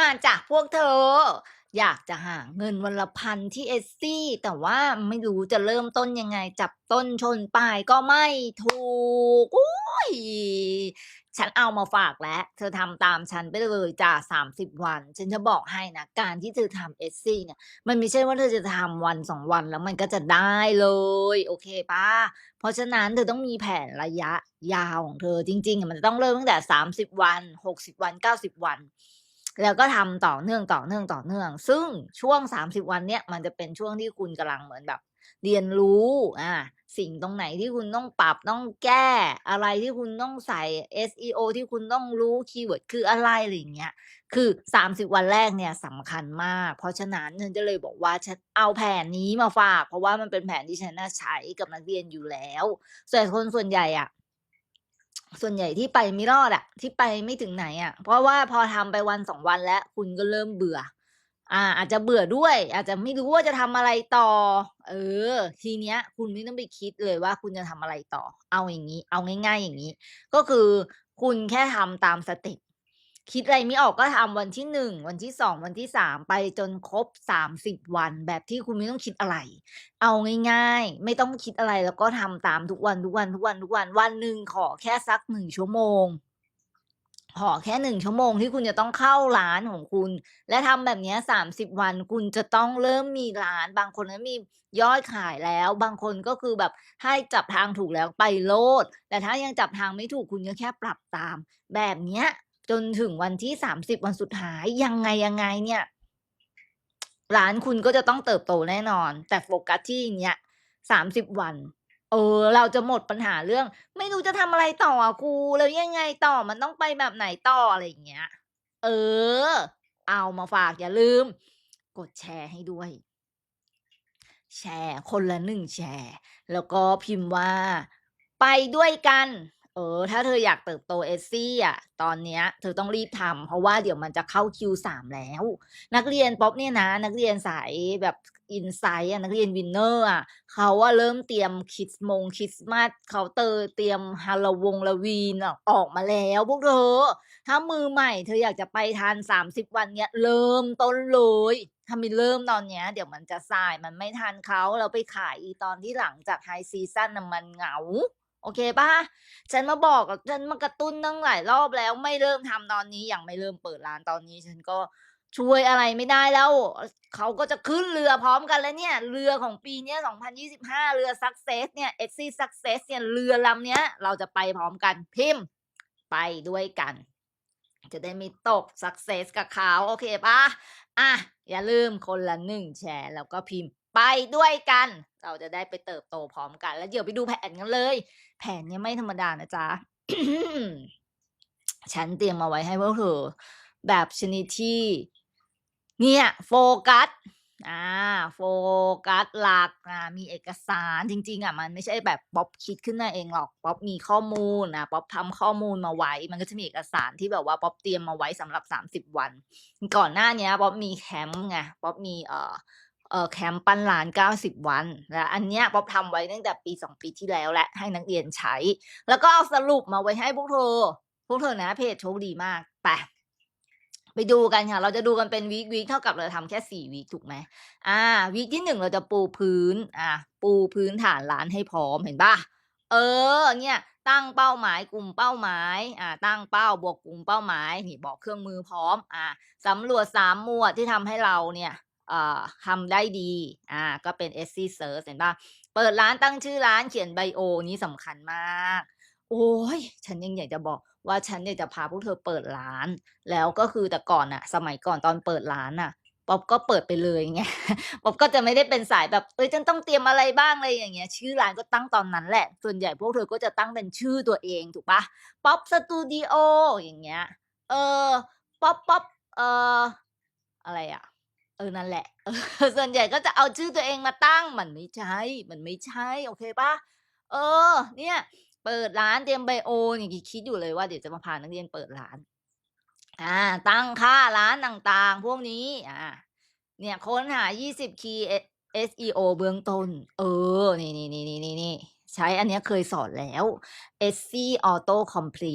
มาจากพวกเธอ อยากจะหาเงินวันละพันที่เอสซี่ แต่ว่าไม่รู้จะเริ่มต้นยังไง จับต้นชนปลายก็ไม่ถูกอุ๊ยฉันเอามาฝากแล้ว เธอทำตามฉันไปเลยจ้ะ30วัน ฉันจะบอกให้นะ การที่เธอทำเอสซี่เนี่ย มันไม่ใช่ว่าเธอจะทำวัน2วันแล้วมันก็จะได้เลย โอเคปล่า?เพราะฉะนั้นเธอต้องมีแผนระยะยาวของเธอจริงๆ มันจะต้องเริ่มตั้งแต่30วัน60วัน90วัน แล้วก็ทำต่อเนื่องต่อเนื่องต่อเนื่อง ซึ่งช่วง 30 วันเนี้ยมันจะเป็นช่วงที่คุณกำลังเหมือนแบบ เรียนรู้อ่าสิ่งตรงไหนที่คุณต้องปรับต้องแก้ อะไรที่คุณต้องใส่ SEO ที่คุณต้องรู้คีย์เวิร์ดคืออะไรอะไรอย่างเงี้ยคือ 30 วันแรกเนี่ยสำคัญมาก เพราะฉะนั้นฉันก็เลยบอกว่าฉันเอาแผนนี้มาฝาก เพราะว่ามันเป็นแผนที่ฉันน่ะใช้กับนักเรียนอยู่แล้วแต่คนส่วนใหญ่อะ ส่วนใหญ่ที่ไปไม่รอดอะที่ไปไม่ถึงไหนอะเพราะว่าพอทำไปวันสองวันแล้ว คุณก็เริ่มเบื่ออาอาจจะเบื่อด้วย อาจจะไม่รู้ว่าจะทำอะไรต่อ เออ ทีเนี้ย คุณไม่ต้องไปคิดเลยว่าคุณจะทำอะไรต่อ เอาอย่างนี้ เอาง่าย ๆ อย่างนี้ ก็คือคุณแค่ทำตามสเต็ป คิดอะไรไม่ออกก็ทำวันที่1วันที่2วันที่3ไปจนครบ30วัน แบบที่คุณไม่ต้องคิดอะไร เอาง่าย ๆ ไม่ต้องคิดอะไรแล้วก็ทำตามทุกวันๆๆวันทุกวันทุกวันวันหนึ่งขอแค่สัก1ชั่วโมงขอแค่1ชั่วโมงที่คุณจะต้องเข้าร้านของคุณ และทำแบบนี้ย30วันคุณจะต้องเริ่มมีร้าน บางคนก็มียอดขายแล้ว บางคนก็คือแบบให้จับทางถูกแล้วไปโลด แต่ถ้ายังจับทางไม่ถูกคุณก็แค่ปรับตาม แบบเนี้ย จนถึงวันที่30วันสุดท้ายยังไงๆเนี่ย ร้านคุณก็จะต้องเติบโตแน่นอน แต่โฟกัสที่เนี้ย30วัน เออ เราจะหมดปัญหาเรื่อง ไม่รู้จะทำอะไรต่อครูแล้วยังไงต่อมันต้องไปแบบไหนต่ออะไรอย่างเงี้ย เออ เอามาฝากอย่าลืม กดแชร์ให้ด้วย แชร์คนละ1แชร์ แล้วก็พิมพ์ว่า ไปด้วยกัน เออ ถ้าเธออยากเติบโตเอสซี่อะ ตอนเนี้ย เธอต้องรีบทำเพราะว่าเดี๋ยวมันจะเข้า Q3 แล้ว นักเรียนป๊อปเนี่ยนะ นักเรียนสายแบบ Insight อะนักเรียน Winner อะเขาอะเริ่มเตรียมคริสมงคริสต์มาสเคาเตอร์เตรียมฮาโลวง Halloween อออกมาแล้วพวกเธอ ถ้ามือใหม่เธออยากจะไปทัน30วันเนี้ยเริ่มต้นเลยถ้าไม่เริ่มตอนเนี้ย เดี๋ยวมันจะสายมันไม่ทันเขาแล้วไปขายอีตอนที่หลังจาก High Season น่ะมันเหงา โอเคปล่า?ฉันมาบอกฉันมากระตุ้นตั้งหลายรอบแล้ว ไม่เริ่มทำตอนนี้อยังไม่เริ่มเปิดร้านตอนนี้ ฉันก็ช่วยอะไรไม่ได้แล้ว เขาก็จะขึ้นเรือพร้อมกันแล้วเนี่ย เรือของปีเนี้ย2025 เรือ Success เนี่ย Exit Success เนี่ย เรือลำเนี้ย เราจะไปพร้อมกันพิมพ์ ไปด้วยกัน จะได้ม่ตก Success กับเขาโอเคเปล่า?อาอย่าลืมคนละ1แชร์แล้วก็พิมพ์ ไปด้วยกัน เราจะได้ไปเติบโตพร้อมกัน แล้วเดี๋ยวไปดูแผนกันเลย แผนเนี้ยไม่ธรรมดานะจ๊ะฉันเตรียมมาไว้ให้พวกเธอแบบชนิดที่ เนี่ย โฟกัสอาโฟกัสหลักอามีเอกสารจริง ๆอะมันไม่ใช่แบบป๊อปคิดขึ้นมาเองหรอกป๊อปมีข้อมูลอาป๊อปทำข้อมูลมาไว้ มันก็จะมีเอกสารที่แบบว่าป๊อปเตรียมมาไว้สำหรับ30วัน ก่อนหน้าเนี้ยป๊อปมีแคมป์ไงป๊อปมีเอ่อ แคมป์ปั้นร้าน 90 วันและอันเนี้ยป๊อปทำไว้ตั้งแต่ปี 2 ปีที่แล้วแล้วให้นักเรียนใช้ แล้วก็เอาสรุปมาไว้ให้พวกเธอ พวกเธอนะเพจโชคดีมากไปไปดูกันค่ะ เราจะดูกันเป็นวีกๆเท่ากับเราทำแค่4วีกถูกไหม?อ่าวีกที่1เราจะปูพื้น อ่าปูพื้นฐานร้านให้พร้อมเห็นปล่า?เออ เนี่ย ตั้งเป้าหมายกลุ่มเป้าหมาย อ่า ตั้งเป้าบวกกลุ่มเป้าหมายนี่บอกเครื่องมือพร้อม อ่าสำรวจ3หมวดที่ทำให้เราเนี่ย ทำได้ดี อ่า ก็เป็น Etsy Search เห็นปล่า?เปิดร้านตั้งชื่อร้านเขียนไบโอนี้สำคัญมาก โอ๊ยฉันยังอยากจะบอกว่าฉันอยากจะพาพวกเธอเปิดร้าน แล้วก็คือแต่ก่อนน่ะสมัยก่อนตอนเปิดร้านน่ะป๊อปก็เปิดไปเลยไงป๊อปก็จะไม่ได้เป็นสายแบบเฮ้ยฉันต้องเตรียมอะไรบ้างอะไรอย่างเงี้ย ชื่อร้านก็ตั้งตอนนั้นแหละ ส่วนใหญ่พวกเธอก็จะตั้งเป็นชื่อตัวเองถูกปล่า?ป๊อปสตูดิโออย่างเงี้ย เออ ป๊อปป๊อปเอออะไรอะ ออนั่นแหละเออส่วนใหญ่ก็จะเอาชื่อตัวเองมาตั้งมันไม่ใช่มันไม่ใช่โอเคปล่า?เออ เนี่ย เปิดร้านเตรียมไบโอนี่คิดคิดอยู่เลยว่าเดี๋ยวจะมาพานักเรียนเปิดร้าน อ่า ตั้งค่าร้านต่างๆ พวกนี้ อ่า เนี่ยค้นหา 20 คีย์เอ SEO เบื้องต้น เออ นี่ๆๆๆๆๆใช้อันนี้เคยสอนแล้ว Etsy Auto Complete